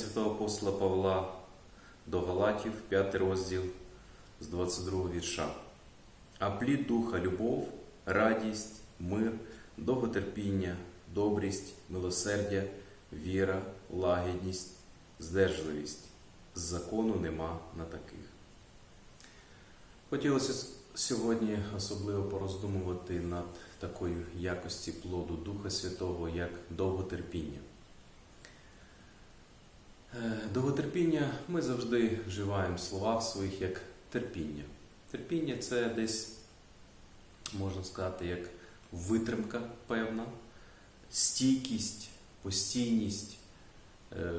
Святого апостола Павла до Галатів, 5 розділ з 22 вірша. А плід духа любов, радість, мир, довготерпіння, добрість, милосердя, віра, лагідність, здержливість. Закону нема на таких. Хотілося сьогодні особливо пороздумувати над такою якості плоду Духа Святого, як довготерпіння. Е, Довготерпіння ми завжди вживаємо слова в своїх як терпіння. Терпіння це десь, можна сказати, як витримка певна, стійкість, постійність. Е,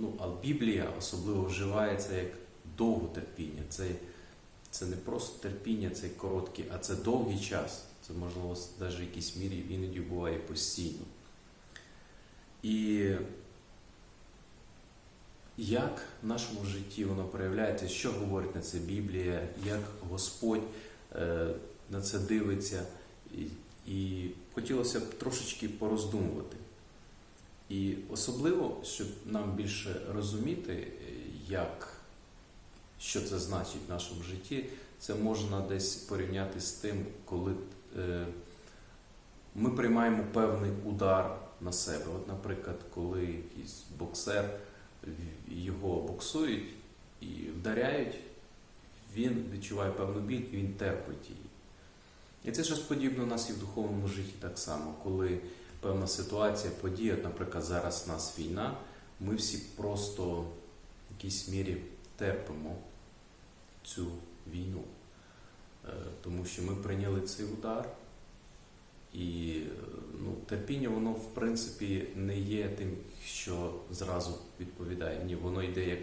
Ну, а Біблія особливо вживається як довготерпіння. Це, це не просто терпіння, це короткий, а це довгий час. Це можливо навіть в якійсь мірі іноді буває постійно. І як в нашому житті воно проявляється, що говорить на це Біблія, як Господь е, на це дивиться, і, хотілося б трошечки пороздумувати. І особливо, щоб нам більше розуміти, е, як, що це значить в нашому житті, це можна десь порівняти з тим, коли е, ми приймаємо певний удар на себе. От, наприклад, коли якийсь боксер його боксують і вдаряють, він відчуває певну біль він терпить її. І це щось подібне у нас і в духовному житті так само, коли певна ситуація, подія, наприклад, зараз у нас війна, ми всі просто в якійсь мірі терпимо цю війну. Е, Тому що ми прийняли цей удар, і е, ну, терпіння, воно в принципі не є тим, що зразу відповідає. Ні, воно йде як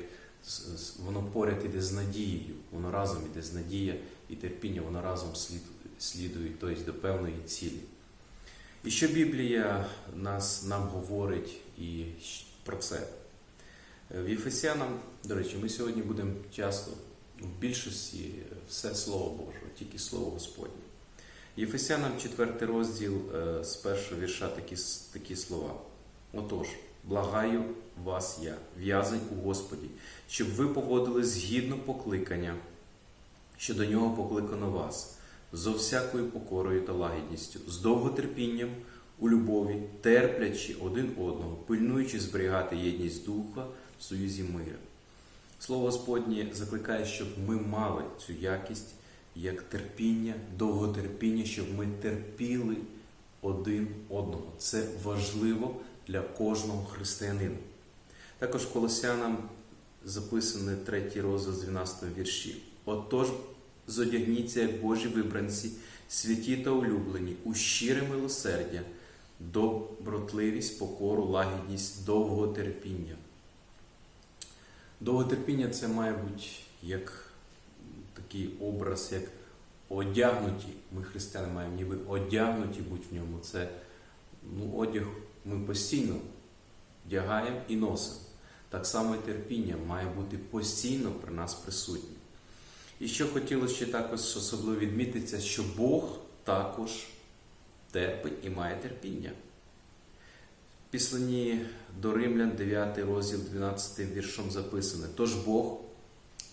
воно поряд іде з надією, воно разом іде з надія і терпіння, воно разом слід, слідує тобто, до певної цілі. І що Біблія нас, нам говорить і про це? Е, В Єфесянам, до речі, ми сьогодні будемо часто в більшості все Слово Боже, тільки Слово Господнє. Єфесянам 4 розділ е, з першого вірша такі, такі слова. Отож, благаю вас я, в'язень у Господі, щоб ви поводили згідно покликання, що до нього покликано вас, зо всякою покорою та лагідністю, з довготерпінням у любові, терплячи один одного, пильнуючи зберігати єдність духа в союзі мира. Слово Господнє закликає, щоб ми мали цю якість як терпіння, довготерпіння, щоб ми терпіли один одного. Це важливо для кожного християнина. Також колосянам записаний третій розділ з 12 вірші. Отож, зодягніться, як Божі вибранці, святі та улюблені, у щире милосердя, добротливість, покору, лагідність, довготерпіння. Довготерпіння це має бути як такий образ, як одягнуті. Ми, християни, маємо ніби одягнуті бути в ньому. Це ну, одяг ми постійно вдягаємо і носимо. Так само і терпіння має бути постійно при нас присутнє. І що хотілося ще також особливо відмітитися, що Бог також терпить і має терпіння. В Післанні до Римлян, 9 розділ 12 віршом записано. Тож Бог,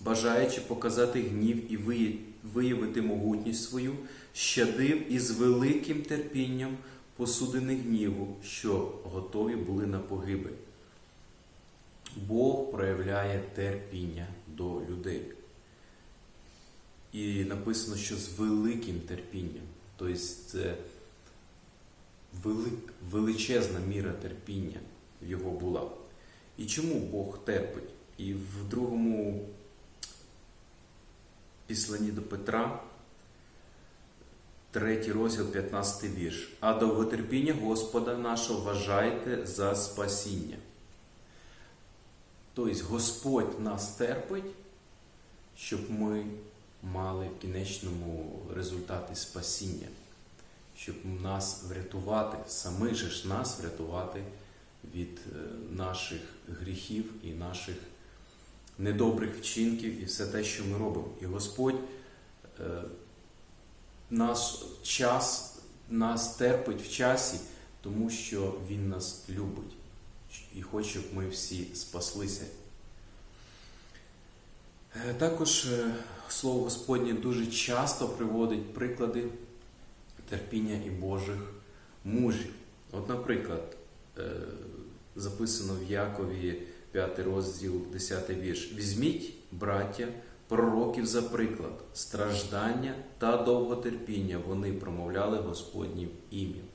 бажаючи показати гнів і виявити могутність свою, щадив із великим терпінням посудини гніву, що готові були на погибель. Бог проявляє терпіння до людей. І написано, що з великим терпінням. Тобто це велик, величезна міра терпіння в його була. І чому Бог терпить? І в другому післанні до Петра, третій розділ, 15 вірш. А довготерпіння Господа нашого вважайте за спасіння. Тобто Господь нас терпить, щоб ми мали в кінечному результаті спасіння, щоб нас врятувати, самих же ж нас врятувати від е, наших гріхів і наших недобрих вчинків і все те, що ми робимо. І Господь е, наш час нас терпить в часі, тому що Він нас любить, і хоче, щоб ми всі спаслися. Е, Також е, слово Господнє дуже часто приводить приклади терпіння і Божих мужів. От, наприклад, е, записано в Якові 5 розділ, 10 вірш. Візьміть, браття, пророків за приклад, страждання та довготерпіння вони промовляли Господнім ім'ям.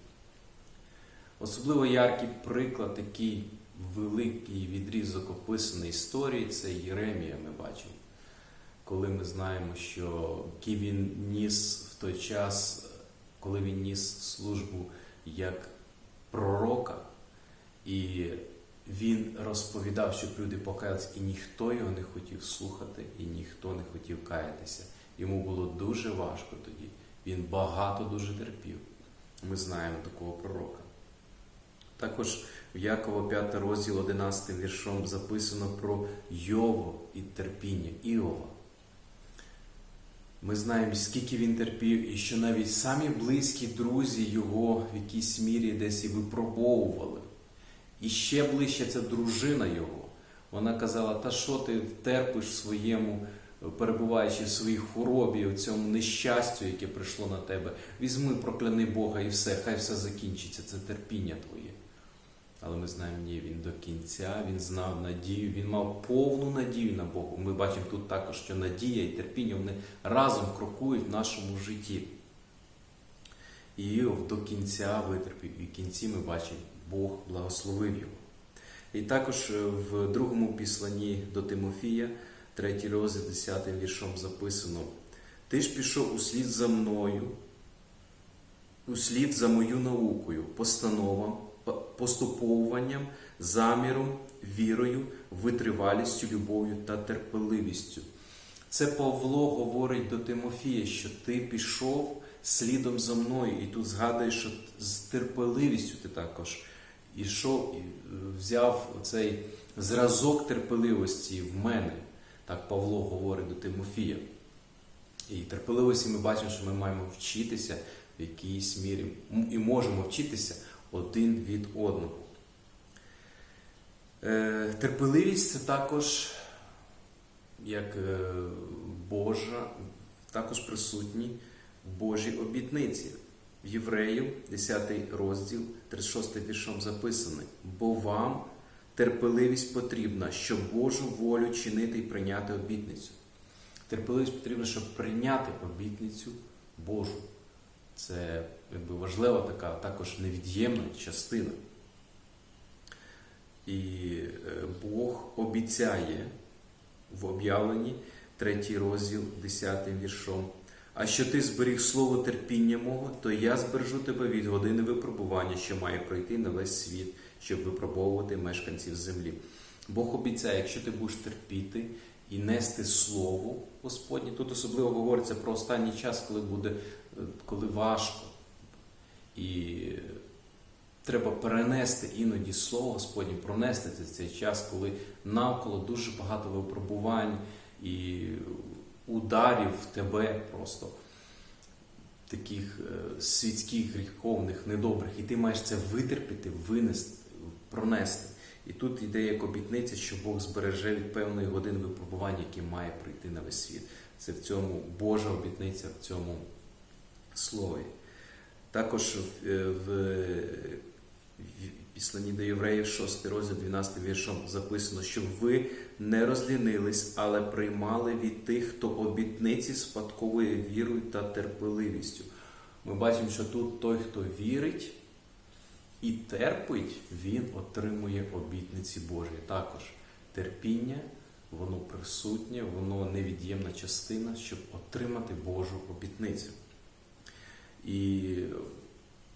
Особливо яркий приклад, такий великий відрізок описаний історії, це Єремія, ми бачимо. Коли ми знаємо, що який він ніс в той час, коли він ніс службу як пророка, і він розповідав, щоб люди покаялись, і ніхто його не хотів слухати, і ніхто не хотів каятися. Йому було дуже важко тоді. Він багато дуже терпів. Ми знаємо такого пророка. Також в Якова 5 розділ 11 віршом записано про Йово і терпіння Іова. Ми знаємо, скільки він терпів, і що навіть самі близькі друзі його в якійсь мірі десь і випробовували. І ще ближче ця дружина його. Вона казала: Та що ти терпиш в своєму, перебуваючи в своїй хворобі, в цьому нещастю, яке прийшло на тебе? Візьми, прокляни Бога і все, хай все закінчиться, це терпіння твоє. Але ми знаємо, ні, він до кінця, він знав надію, він мав повну надію на Бога. Ми бачимо тут також, що надія і терпіння вони разом крокують в нашому житті. І до кінця витерпів, і в кінці ми бачимо, Бог благословив його. І також в другому післанні до Тимофія, 3 розділ 10 віршом записано: Ти ж пішов услід за мною, услід за мою наукою, постановам, поступовуванням, заміром, вірою, витривалістю, любов'ю та терпеливістю. Це Павло говорить до Тимофія, що ти пішов слідом за мною, і тут згадуєш, що з терпеливістю ти також ішов і взяв цей зразок терпеливості в мене. Так Павло говорить до Тимофія. І терпеливості ми бачимо, що ми маємо вчитися в якійсь мірі і можемо вчитися один від одного. Е, Терпеливість це також як е, Божа, також присутні в Божій обітниці. Євреїв, 10 розділ, 36 віршом записаний. Бо вам терпеливість потрібна, щоб Божу волю чинити і прийняти обітницю. Терпеливість потрібна, щоб прийняти обітницю Божу. Це якби, важлива така також невід'ємна частина. І Бог обіцяє в об'явленні 3 розділ 10 віршом. А що ти зберіг слово терпіння мого, то я збережу тебе від години випробування, що має пройти на весь світ, щоб випробовувати мешканців землі. Бог обіцяє, якщо ти будеш терпіти і нести слово Господнє, тут особливо говориться про останній час, коли буде коли важко. І треба перенести іноді слово Господнє, пронести цей час, коли навколо дуже багато випробувань і ударів в тебе просто таких світських, гріховних, недобрих. І ти маєш це витерпіти, винести, пронести. І тут йде як обітниця, що Бог збереже від певної години випробування, які має прийти на весь світ. Це в цьому Божа обітниця в цьому слові. Також в післанні до євреїв, 6 розділ, 12 віршом записано, щоб ви не розлінились, але приймали від тих, хто обітниці спадковує вірою та терпеливістю. Ми бачимо, що тут той, хто вірить і терпить, він отримує обітниці Божі. Також терпіння, воно присутнє, воно невід'ємна частина, щоб отримати Божу обітницю. І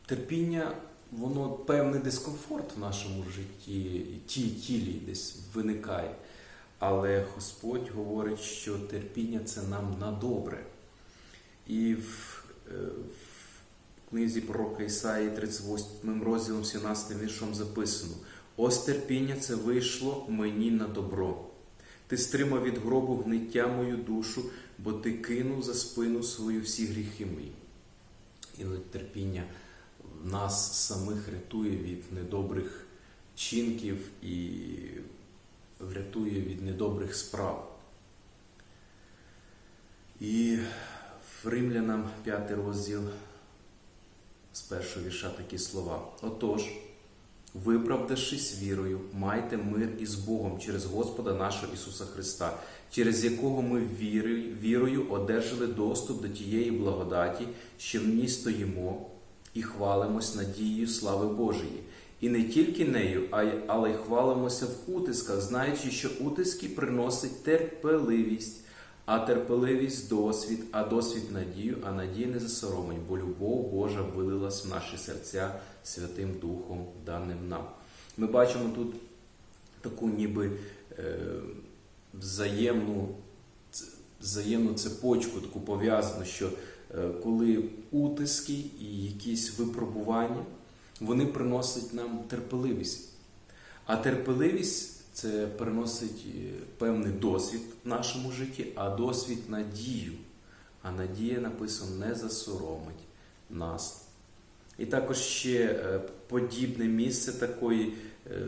терпіння, воно певний дискомфорт в нашому житті, ті, тілі десь виникає. Але Господь говорить, що терпіння це нам на добре. І в, в книзі пророка Ісаї 38 розділом 17 віршом записано: Ось терпіння це вийшло мені на добро. Ти стримав від гробу гниття мою душу, бо ти кинув за спину свою всі гріхи мої. І терпіння нас самих рятує від недобрих вчинків і врятує від недобрих справ. І в Римлянам 5 розділ з першого вірша такі слова. Отож, виправдавшись вірою, майте мир із Богом через Господа нашого Ісуса Христа, через якого ми вірою одержали доступ до тієї благодаті, що в ній стоїмо і хвалимось надією слави Божої. І не тільки нею, але й хвалимося в утисках, знаючи, що утиски приносить терпеливість, а терпеливість досвід, а досвід надію, а надія не засоромить, бо любов Божа вилилась в наші серця Святим Духом, даним нам. Ми бачимо тут таку ніби е, взаємну, взаємну цепочку, таку пов'язану, що коли утиски і якісь випробування, вони приносять нам терпеливість. А терпеливість це приносить е, певний досвід в нашому житті, а досвід надію. А надія написано не засоромить нас. І також ще е, подібне місце такої е,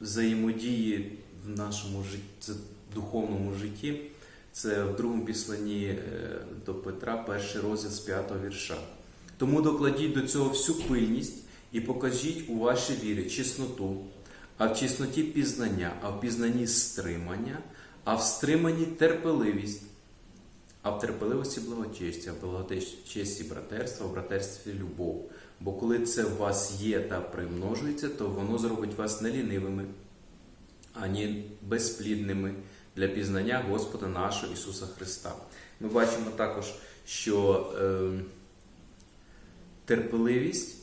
взаємодії в нашому житті, духовному житті. Це в другому післанні е, до Петра, перший розділ з п'ятого вірша. Тому докладіть до цього всю пильність і покажіть у вашій вірі чесноту, а в чесноті пізнання, а в пізнанні стримання, а в стриманні терпеливість, а в терпеливості благочестя, в благочесті братерства, в братерстві любов. Бо коли це в вас є та примножується, то воно зробить вас не лінивими, ані безплідними для пізнання Господа нашого Ісуса Христа. Ми бачимо також, що е, терпеливість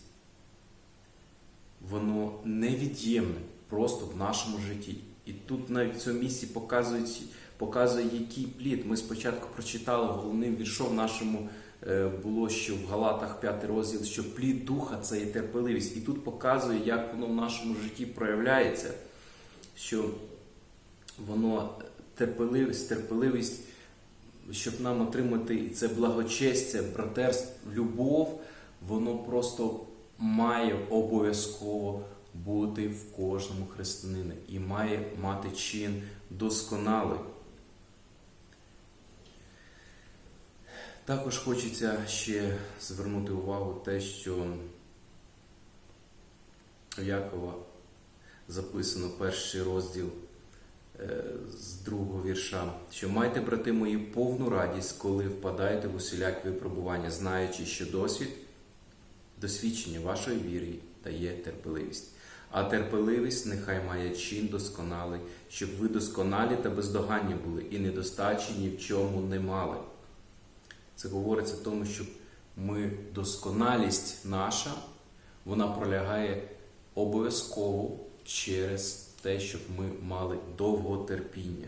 воно невід'ємне просто в нашому житті. І тут навіть в цьому місці показують, показує, який плід. Ми спочатку прочитали головним віршом нашому е, було, що в Галатах 5 розділ, що плід духа це є терпеливість. І тут показує, як воно в нашому житті проявляється, що воно терпеливість, терпеливість, щоб нам отримати це благочестя, братерство, любов, воно просто має обов'язково бути в кожному християнині і має мати чин досконалий. Також хочеться ще звернути увагу те, що Якова записано перший розділ з другого вірша, що майте, брати мої, повну радість, коли впадаєте в усілякі випробування, знаючи, що досвід, досвідчення вашої віри дає терпеливість. А терпеливість нехай має чин досконалий, щоб ви досконалі та бездоганні були, і недостачі ні в чому не мали. Це говориться в тому, що ми досконалість наша, вона пролягає обов'язково через те, щоб ми мали довготерпіння.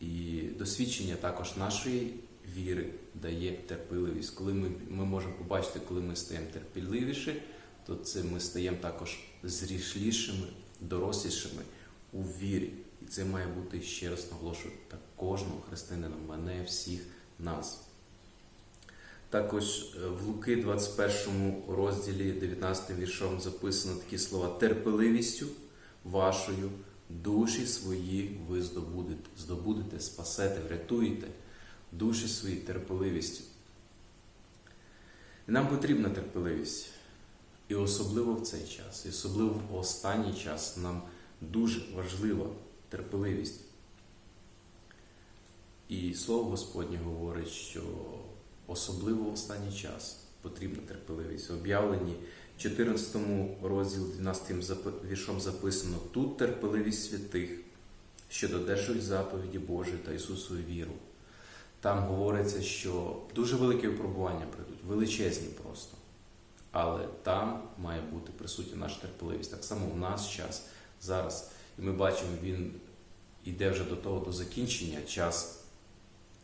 І досвідчення також нашої віри дає терпеливість. Коли ми, ми можемо побачити, коли ми стаємо терпеливіші, то це ми стаємо також зрішлішими, дорослішими у вірі. І це має бути, ще раз наголошую, так кожного християнина, мене, всіх нас. Також е, в Луки 21 розділі 19 віршом записано такі слова терпеливістю вашою душі свої ви здобудете, здобудете, спасете, врятуєте душі свої терпеливістю. Нам потрібна терпеливість. І особливо в цей час, і особливо в останній час нам дуже важлива терпеливість. І слово Господнє говорить, що особливо в останній час потрібна терпеливість. В 14 розділі 12 запи- віршом записано тут терпеливість святих, що додержують заповіді Божої та Ісусову віру. Там говориться, що дуже великі випробування прийдуть, величезні просто. Але там має бути присутня наша терпеливість. Так само у нас час зараз. І ми бачимо, він йде вже до того, до закінчення час,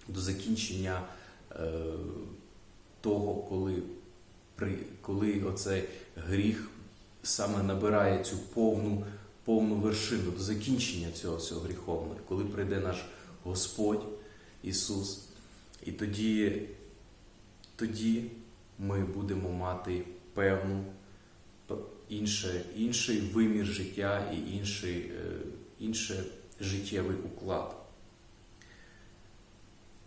до закінчення е, того, коли, коли оцей гріх саме набирає цю повну, повну вершину, до закінчення цього всього гріховного, коли прийде наш Господь Ісус. І тоді, тоді ми будемо мати певну, інше, інший вимір життя і інший, е, інший життєвий уклад.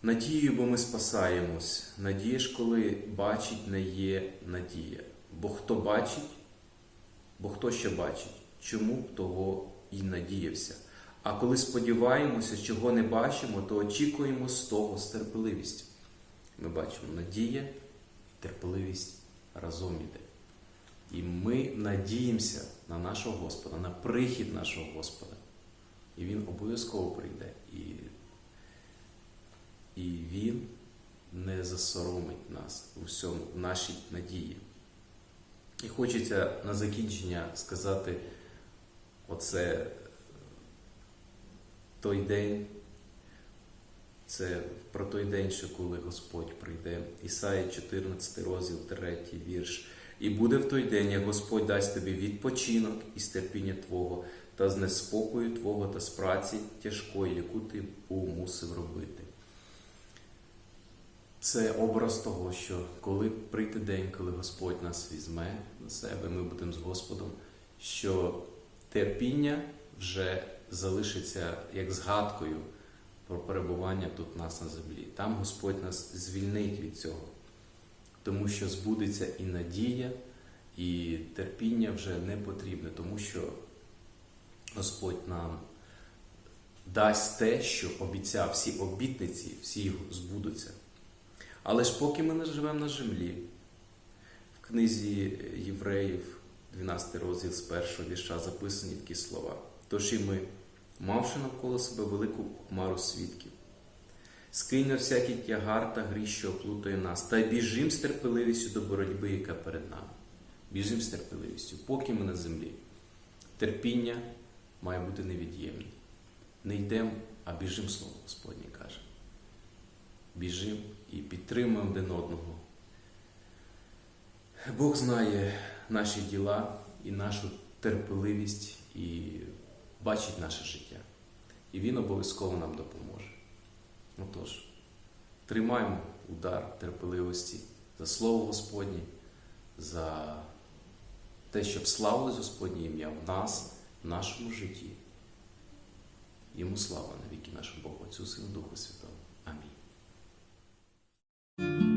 Надією, бо ми спасаємось. Надія ж, коли бачить, не є надія. Бо хто бачить, бо хто ще бачить, чому б того і надіявся. А коли сподіваємося, чого не бачимо, то очікуємо з того з терпеливістю. Ми бачимо надія і терпеливість разом іде. І ми надіємося на нашого Господа, на прихід нашого Господа. І Він обов'язково прийде. І, і Він не засоромить нас у всьому, в нашій надії. І хочеться на закінчення сказати оце той день, це про той день, що коли Господь прийде. Ісаїя 14 розділ, 3 вірш. І буде в той день, як Господь дасть тобі відпочинок із терпіння Твого, та з неспокою Твого та з праці тяжкої, яку ти був мусив робити. Це образ того, що коли прийде день, коли Господь нас візьме на себе, ми будемо з Господом, що терпіння вже залишиться як згадкою про перебування тут нас на землі. Там Господь нас звільнить від цього, тому що збудеться і надія, і терпіння вже не потрібне, тому що Господь нам дасть те, що обіцяв, всі обітниці, всі збудуться. Але ж поки ми не живемо на землі, в книзі Євреїв, 12 розділ з першого вірша записані такі слова. Тож і ми, мавши навколо себе велику хмару свідків, скинь на всякий тягар та гріх, що оплутує нас, та біжим з терпеливістю до боротьби, яка перед нами. Біжим з терпеливістю, поки ми на землі. Терпіння має бути невід'ємне. Не йдемо, а біжим, слово Господнє каже. Біжим і підтримуємо один одного. Бог знає наші діла і нашу терпеливість, і бачить наше життя. І Він обов'язково нам допоможе. Отож, тримаємо удар терпеливості за Слово Господнє, за те, щоб славилось Господнє ім'я в нас, в нашому житті. Йому слава навіки нашому Богу, Отцю Сину Духу. Амінь. thank you